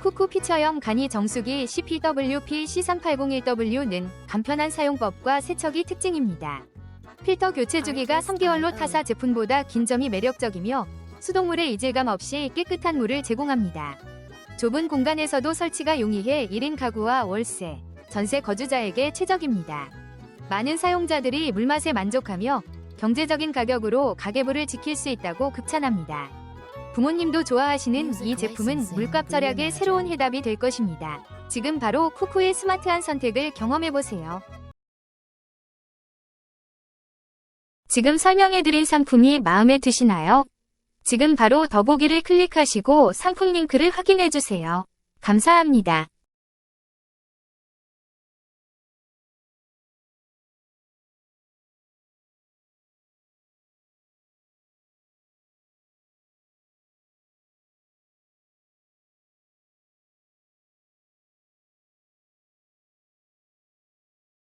쿠쿠 피처형 간이 정수기 CPWP C3801W는 간편한 사용법과 세척이 특징입니다. 필터 교체 주기가 3개월로 타사 제품보다 긴 점이 매력적이며 수돗물의 이질감 없이 깨끗한 물을 제공합니다. 좁은 공간에서도 설치가 용이해 1인 가구와 월세, 전세 거주자에게 최적입니다. 많은 사용자들이 물맛에 만족하며 경제적인 가격으로 가계부를 지킬 수 있다고 극찬합니다. 부모님도 좋아하시는 이 제품은 물값 절약의 새로운 해답이 될 것입니다. 지금 바로 쿠쿠의 스마트한 선택을 경험해보세요. 지금 설명해드린 상품이 마음에 드시나요? 지금 바로 더보기를 클릭하시고 상품 링크를 확인해주세요. 감사합니다.